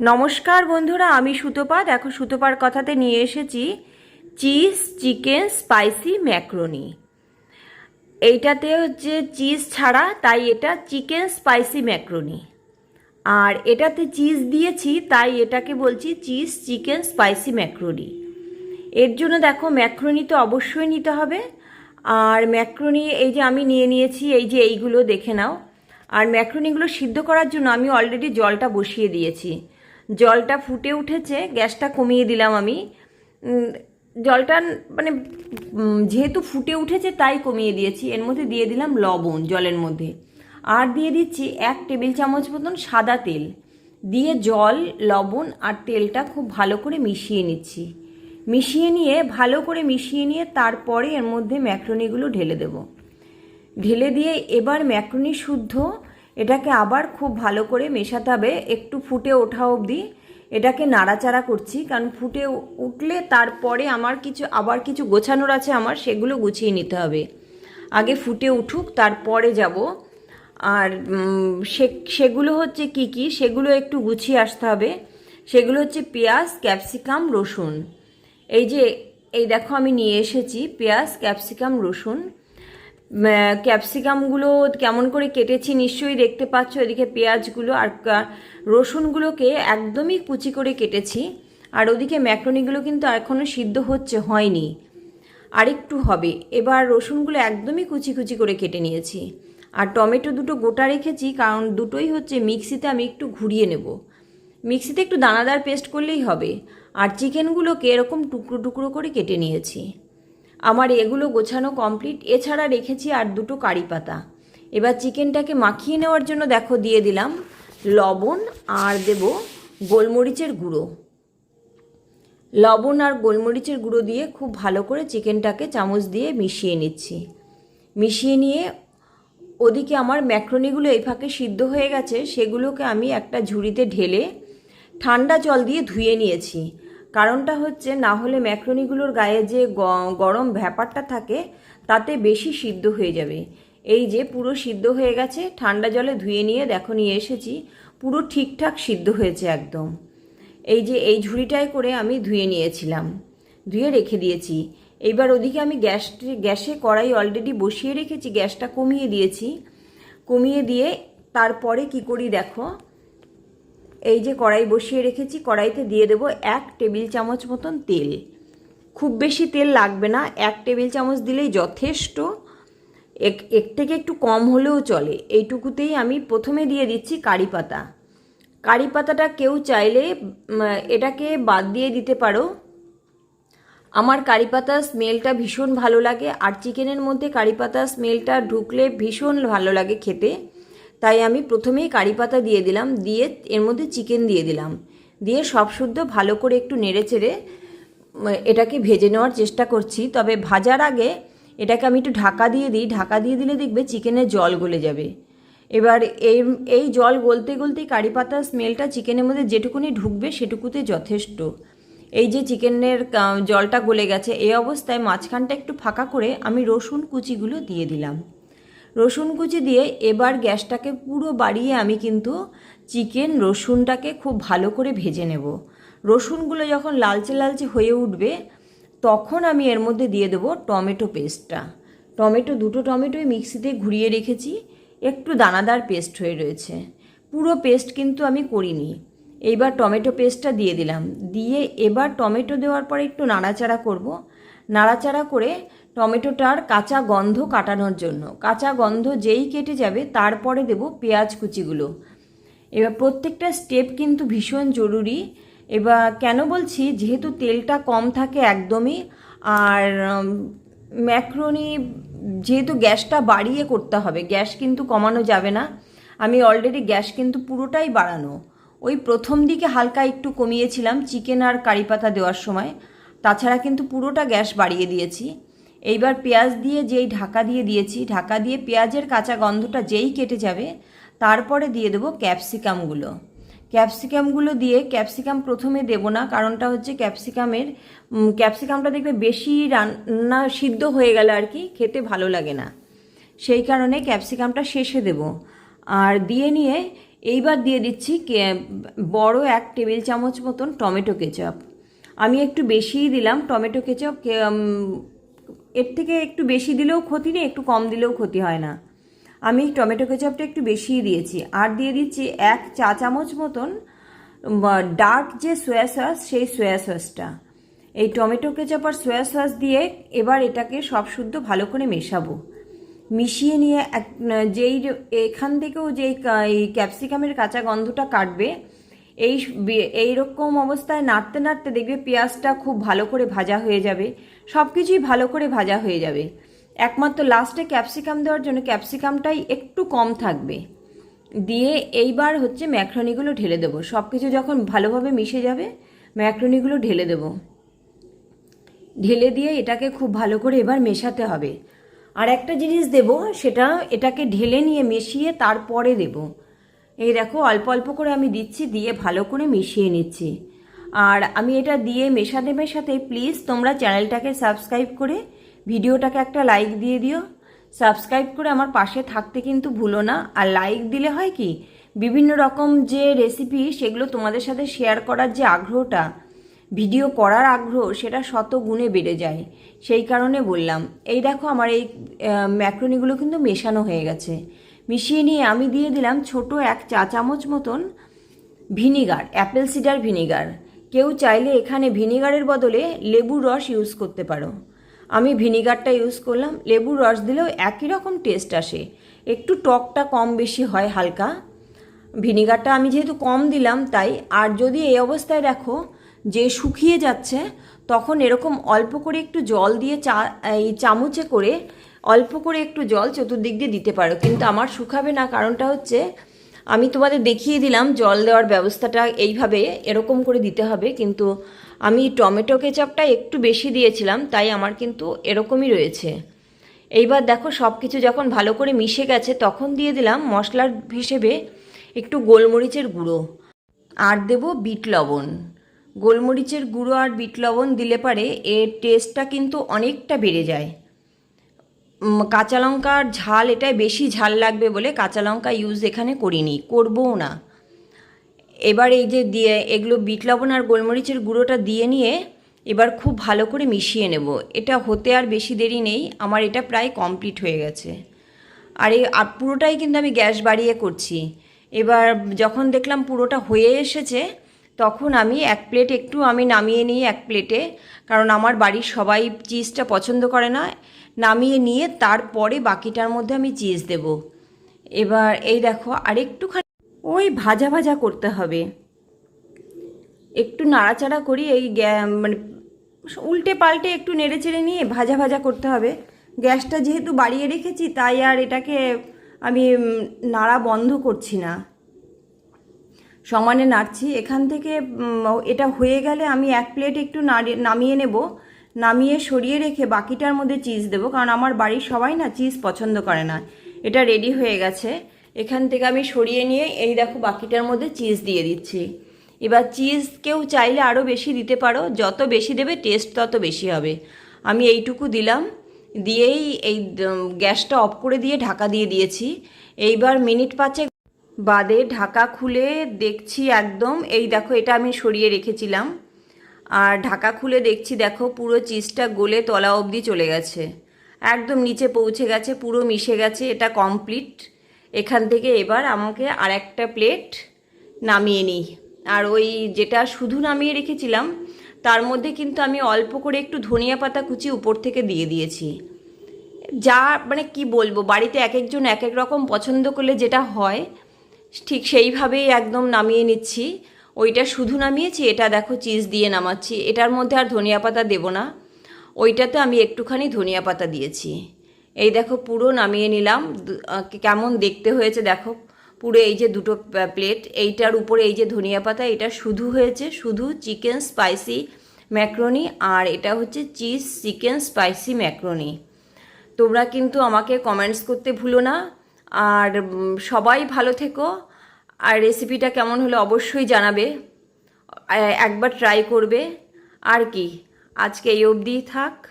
নমস্কার বন্ধুরা, আমি সুতপা। দেখো, সুতপার কথাতে নিয়ে এসেছি। Cheese, chicken, spicy, macaroni. এইটাতে হচ্ছে চিজ ছাড়া, তাই এটা চিকেন, স্পাইসি, ম্যাক্রোনি। আর এটাতে চিজ দিয়েছি, তাই এটাকে বলছি চিজ, চিকেন, স্পাইসি, ম্যাক্রোনি। এর জন্য দেখো, ম্যাক্রোনি তো অবশ্যই নিতে হবে। আর ম্যাক্রোনি এই যে আমি নিয়ে নিয়েছি, এই যে এইগুলো দেখে নাও। আর ম্যাক্রোনিগুলো সিদ্ধ করার জন্য আমি অলরেডি জলটা বসিয়ে দিয়েছি। জলটা ফুটে উঠেছে, গ্যাসটা কমিয়ে দিলাম আমি। জলটা মানে যেহেতু ফুটে উঠেছে তাই কমিয়ে দিয়েছি। এর মধ্যে দিয়ে দিলাম লবণ জলের মধ্যে। আর দিয়ে দিচ্ছি এক টেবিল চামচ মতন সাদা তেল। দিয়ে জল, লবণ আর তেলটা খুব ভালো করে মিশিয়ে নিচ্ছি। মিশিয়ে নিয়ে, ভালো করে মিশিয়ে নিয়ে তারপরে এর মধ্যে ম্যাক্রোনিগুলো ঢেলে দেবো। ঢেলে দিয়ে এবার ম্যাক্রোনি শুদ্ধ এটাকে আবার খুব ভালো করে মেশাতে হবে। একটু ফুটে ওঠা অবধি এটাকে নাড়াচাড়া করছি, কারণ ফুটে উঠলে তারপরে আমার কিছু, আবার কিছু গোছানোর আছে আমার, সেগুলো গুছিয়ে নিতে হবে। আগে ফুটে উঠুক, তারপরে যাব। আর সে, সেগুলো হচ্ছে কি কি? সেগুলো একটু গুছিয়ে আসতে হবে। সেগুলো হচ্ছে পেঁয়াজ, ক্যাপসিকাম, রসুন। এই যে, এই দেখো আমি নিয়ে এসেছি, পেঁয়াজ, ক্যাপসিকাম, রসুন। ক্যাপসিকামগুলো কেমন করে কেটেছি নিশ্চয়ই দেখতে পাচ্ছ, এদিকে পেঁয়াজগুলো আর রসুনগুলোকে একদমই কুচি করে কেটেছি। আর ওদিকে ম্যাক্রোনিগুলো কিন্তু এখনও সিদ্ধ হচ্ছে, হয়নি। আরেকটু হবে, এবার রসুনগুলো একদমই কুচি কুচি করে কেটে নিয়েছি। আর টমেটো দুটো গোটা রেখেছি, কারণ দুটোই হচ্ছে মিক্সিতে আমি একটু ঘুরিয়ে নেব। মিক্সিতে একটু দানাদার পেস্ট করলেই হবে। আর চিকেনগুলোকে এরকম টুকরো টুকরো করে কেটে নিয়েছি। আমার এগুলো গোছানো কমপ্লিট এছাড়া রেখেছি আর দুটো কারি পাতা। এবার চিকেনটাকে মাখিয়ে নেওয়ার জন্য দেখো দিয়ে দিলাম লবণ আর দেব গোলমরিচের গুঁড়ো। লবণ আর গোলমরিচের গুঁড়ো দিয়ে খুব ভালো করে চিকেনটাকে চামচ দিয়ে মিশিয়ে নিচ্ছি। মিশিয়ে নিয়ে ওদিকে আমার ম্যাক্রোনিগুলো এই ফাঁকে সিদ্ধ হয়ে গেছে, সেগুলোকে আমি একটা ঝুড়িতে ঢেলে ঠান্ডা জল দিয়ে ধুয়ে নিয়েছি। কারণটা হচ্ছে না হলে ম্যাক্রোনিগুলোর গায়ে যে গরম ব্যাপারটা থাকে, তাতে বেশি সিদ্ধ হয়ে যাবে। এই যে পুরো সিদ্ধ হয়ে গেছে, ঠান্ডা জলে ধুয়ে নিয়ে দেখো নিয়ে এসেছি, পুরো ঠিকঠাক সিদ্ধ হয়েছে একদম। এই যে এই ঝুড়িটায় করে আমি ধুয়ে নিয়েছিলাম, ধুয়ে রেখে দিয়েছি। এইবার ওদিকে আমি গ্যাস, গ্যাসে কড়াই অলরেডি বসিয়ে রেখেছি, গ্যাসটা কমিয়ে দিয়েছি। কমিয়ে দিয়ে তারপরে কি করি দেখো এই যে কড়াই বসিয়ে রেখেছি, কড়াইতে দিয়ে দেবো এক টেবিল চামচ মতন তেল। খুব বেশি তেল লাগবে না, এক টেবিল চামচ দিলেই যথেষ্ট। এক এক থেকে একটু কম হলেও চলে। এইটুকুতেই আমি প্রথমে দিয়ে দিচ্ছি কারি পাতা। কারি পাতাটা কেউ চাইলে এটাকে বাদ দিয়ে দিতে পারো। আমার কারি পাতার স্মেলটা ভীষণ ভালো লাগে, আর চিকেনের মধ্যে কারি পাতার স্মেলটা ঢুকলে ভীষণ ভালো লাগে খেতে। তাই আমি প্রথমেই কারি পাতা দিয়ে দিলাম, দিয়ে এর মধ্যে চিকেন দিয়ে দিলাম। দিয়ে সব শুদ্ধ ভালো করে একটু নেড়ে চেড়ে এটাকে ভেজে নেওয়ার চেষ্টা করছি। তবে ভাজার আগে এটাকে আমি একটু ঢাকা দিয়ে দিই। ঢাকা দিয়ে দিলে দেখবে চিকেনের জল গলে যাবে। এবার এই এই জল গলতে গলতে কারি পাতার স্মেলটা চিকেনের মধ্যে যেটুকুনি ঢুকবে সেটুকুতে যথেষ্ট। এই যে চিকেনের জলটা গলে গেছে, এই অবস্থায় মাঝখানটা একটু ফাঁকা করে আমি রসুন কুচিগুলো দিয়ে দিলাম। রসুন কুচি দিয়ে এবার গ্যাসটাকে পুরো বাড়িয়ে আমি কিন্তু চিকেন রসুনটাকে খুব ভালো করে ভেজে নেব। রসুনগুলো যখন লালচে লালচে হয়ে উঠবে, তখন আমি এর মধ্যে দিয়ে দেবো টমেটো পেস্টটা। টমেটো, দুটো টমেটোই মিক্সিতে ঘুরিয়ে রেখেছি, একটু দানাদার পেস্ট হয়ে রয়েছে। পুরো পেস্ট কিন্তু আমি করিনি। এইবার টমেটো পেস্টটা দিয়ে দিলাম। দিয়ে এবার টমেটো দেওয়ার পরে একটু নাড়াচাড়া করব। নাড়াচাড়া করে টমেটোটার কাঁচা গন্ধ কাটানোর জন্য। কাঁচা গন্ধ যেই কেটে যাবে, তারপরে দেব পেঁয়াজ কুচিগুলো। এবার প্রত্যেকটা স্টেপ কিন্তু ভীষণ জরুরি। এবার কেন বলছি, যেহেতু তেলটা কম থাকে একদমই, আর ম্যাক্রোনি যেহেতু গ্যাসটা বাড়িয়ে করতে হবে, গ্যাস কিন্তু কমানো যাবে না। আমি অলরেডি গ্যাস কিন্তু পুরোটাই বাড়ানো। ওই প্রথম দিকে হালকা একটু কমিয়েছিলাম চিকেন আর কারি পাতা দেওয়ার সময়। তাছাড়া কিন্তু পুরোটা গ্যাস বাড়িয়ে দিয়েছি। এইবার পেঁয়াজ দিয়ে যেই ঢাকা দিয়ে দিয়েছি, ঢাকা দিয়ে পেঁয়াজের কাঁচা গন্ধটা যেই কেটে যাবে, তারপরে দিয়ে দেবো ক্যাপসিকামগুলো। ক্যাপসিকামগুলো দিয়ে ক্যাপসিকাম প্রথমে দেব না, কারণটা হচ্ছে ক্যাপসিকামের ক্যাপসিকামটা দেখবে বেশি রান্না সিদ্ধ হয়ে গেলে আর কি খেতে ভালো লাগে না। সেই কারণে ক্যাপসিকামটা শেষে দেব। আর দিয়ে নিয়ে এইবার দিয়ে দিচ্ছি বড় এক টেবিল চামচ মতন টমেটো কেচাপ। আমি একটু বেশিই দিলাম, টমেটো কেচাপ এর থেকে একটু বেশি দিলেও ক্ষতি নেই, একটু কম দিলেও ক্ষতি হয় না। আমি টমেটো কেচাপটা একটু বেশিই দিয়েছি। আর দিয়ে দিচ্ছি এক চা চামচ মতন ডার্ক যে সোয়া সস, সেই সোয়া সসটা। এই টমেটো কেচাপ আর সোয়া সস দিয়ে এবার এটাকে সব শুদ্ধ ভালো করে মেশাবো। মিশিয়ে নিয়ে এক, যেই এখান থেকেও যেই ক্যাপসিকামের কাঁচা গন্ধটা কাটবে এই বি- এইরকম অবস্থায় নাড়তে নাড়তে দেখবে পেঁয়াজটা খুব ভালো করে ভাজা হয়ে যাবে। সব কিছুই ভালো করে ভাজা হয়ে যাবে। একমাত্র লাস্টে ক্যাপসিকাম দেওয়ার জন্য ক্যাপসিকামটাই একটু কম থাকবে। দিয়ে এইবার হচ্ছে ম্যাক্রনিগুলো ঢেলে দেবো। সব কিছু যখন ভালোভাবে মিশে যাবে, ম্যাক্রনিগুলো ঢেলে দেবো। ঢেলে দিয়ে এটাকে খুব ভালো করে এবার মেশাতে হবে। আর একটা জিনিস দেব, সেটা এটাকে ঢেলে নিয়ে মিশিয়ে তারপরে দেব। এই দেখো, অল্প অল্প করে আমি দিচ্ছি, দিয়ে ভালো করে মিশিয়ে নিচ্ছি। আর আমি এটা দিয়ে মেশাতে মেশাতে প্লিজ তোমরা চ্যানেলটাকে সাবস্ক্রাইব করে ভিডিওটাকে একটা লাইক দিয়ে দিও। সাবস্ক্রাইব করে আমার পাশে থাকতে কিন্তু ভুলো না। আর লাইক দিলে হয় কি, বিভিন্ন রকম যে রেসিপি সেগুলো তোমাদের সাথে শেয়ার করার যে আগ্রহটা ভিডিও করার আগ্রহ, সেটা শত গুণে বেড়ে যায়। সেই কারণে বললাম, এই দেখো আমার এই ম্যাক্রোনিগুলো কিন্তু মেশানো হয়ে গেছে। মিশিয়ে নিয়ে আমি দিয়ে দিলাম ছোট এক চা চামচ মতন ভিনিগার, অ্যাপেল সিডার ভিনিগার। কেউ চাইলে এখানে ভিনিগারের বদলে লেবুর রস ইউজ করতে পারো। আমি ভিনিগারটা ইউজ করলাম লেবুর রস দিলেও একই রকম টেস্ট আসে। একটু টকটা কম বেশি হয় হালকা। ভিনিগারটা আমি যেহেতু কম দিলাম তাই, আর যদি এই অবস্থায় দেখো যে শুকিয়ে যাচ্ছে, তখন এরকম অল্প করে একটু জল দিয়ে চা, এই চামচে করে অল্প করে একটু জল চতুর্দিক দিয়ে দিতে পারো, কিন্তু আমার শুকাবে না। কারণটা হচ্ছে, আমি তোমাদের দেখিয়ে দিলাম, জল দেওয়ার ব্যবস্থাটা এইভাবে এরকম করে দিতে হবে, কিন্তু আমি টমেটো কেচাপটা একটু বেশি দিয়েছিলাম, তাই আমার কিন্তু এরকমই রয়েছে। এইবার দেখো সব কিছু যখন ভালো করে মিশে গেছে, তখন দিয়ে দিলাম মশলার হিসেবে একটু গোলমরিচের গুঁড়ো। আর দেব বিট লবণ। গোলমরিচের গুঁড়ো আর বিট লবণ দিলে পারে, এর টেস্টটা কিন্তু অনেকটা বেড়ে যায়। কাঁচা লঙ্কার ঝাল, এটাই বেশি ঝাল লাগবে বলে কাঁচা লঙ্কা ইউজ এখানে করিনি, করবও না। এবার এই যে দিয়ে, এগুলো বিট লবণ আর গোলমরিচের গুঁড়োটা দিয়ে নিয়ে এবার খুব ভালো করে মিশিয়ে নেব। এটা হতে আর বেশি দেরি নেই, আমার এটা প্রায় কমপ্লিট হয়ে গেছে। আর এই, আর পুরোটাই কিন্তু আমি গ্যাস বাড়িয়ে করছি। এবার যখন দেখলাম পুরোটা হয়ে এসেছে তখন আমি এক প্লেট একটু আমি নামিয়ে নিই এক প্লেটে কারণ আমার বাড়ির সবাই চিজটা পছন্দ করে না। নামিয়ে নিয়ে তারপরে বাকিটার মধ্যে আমি চিজ দেব। এবার এই দেখো আরেকটুখানি ওই ভাজা ভাজা করতে হবে। একটু নাড়াচাড়া করি, এই মানে উল্টে পাল্টে একটু নেড়ে চেড়ে নিয়ে ভাজা ভাজা করতে হবে। গ্যাসটা যেহেতু বাড়িয়ে রেখেছি, তাই আর এটাকে আমি নাড়া বন্ধ করছি না। সমানে নাড়ছি। এখান থেকে এটা হয়ে গেলে আমি এক প্লেট একটু নামিয়ে নেব। নামিয়ে সরিয়ে রেখে বাকিটার মধ্যে চিজ দেবো, কারণ আমার বাড়ির সবাই না চিজ পছন্দ করে না। এটা রেডি হয়ে গেছে। এখান থেকে আমি সরিয়ে নিয়ে এই দেখো বাকিটার মধ্যে চিজ দিয়ে দিচ্ছি। এবার চিজ কেউ চাইলে আরও বেশি দিতে পারো। যত বেশি দেবে টেস্ট তত বেশি হবে। আমি এইটুকু দিলাম। দিয়েই এই গ্যাসটা অফ করে দিয়ে ঢাকা দিয়ে দিয়েছি। এইবার মিনিট পাঁচেক বাদে ঢাকা খুলে দেখছি একদম, এই দেখো এটা আমি সরিয়ে রেখেছিলাম। আর ঢাকা খুলে দেখছি দেখো পুরো চিজটা গলে তলা অবধি চলে গেছে। একদম নিচে পৌঁছে গেছে, পুরো মিশে গেছে, এটা কমপ্লিট এখান থেকে এবার আমাকে আর একটা প্লেট নামিয়ে নিই। আর ওই যেটা শুধু নামিয়ে রেখেছিলাম, তার মধ্যে কিন্তু আমি অল্প করে একটু ধনিয়া পাতা কুচি উপর থেকে দিয়ে দিয়েছি। যা মানে কি বলব, বাড়িতে এক একজন এক এক রকম পছন্দ করলে যেটা হয় ঠিক সেইভাবেই একদম নামিয়ে নিচ্ছি। ওইটা শুধু নামিয়েছি, এটা দেখো চিজ দিয়ে নামাচ্ছি। এটার মধ্যে আর ধনিয়া পাতা দেবো না। ওইটাতে আমি একটুখানি ধনিয়া পাতা দিয়েছি। এই দেখো পুরো নামিয়ে নিলাম। কেমন দেখতে হয়েছে দেখো। পুরো এই যে দুটো প্লেট, এইটার উপরে এই যে ধনিয়া পাতা, এটা শুধু হয়েছে শুধু চিকেন স্পাইসি ম্যাক্রোনি আর এটা হচ্ছে চিজ চিকেন স্পাইসি ম্যাক্রোনি। তোমরা কিন্তু আমাকে কমেন্টস করতে ভুলো না। আর সবাই ভালো থেকো। আর রেসিপিটা কেমন হলো অবশ্যই জানাবে। একবার ট্রাই করবে। আর কি, আজকে এই অবধিই থাক।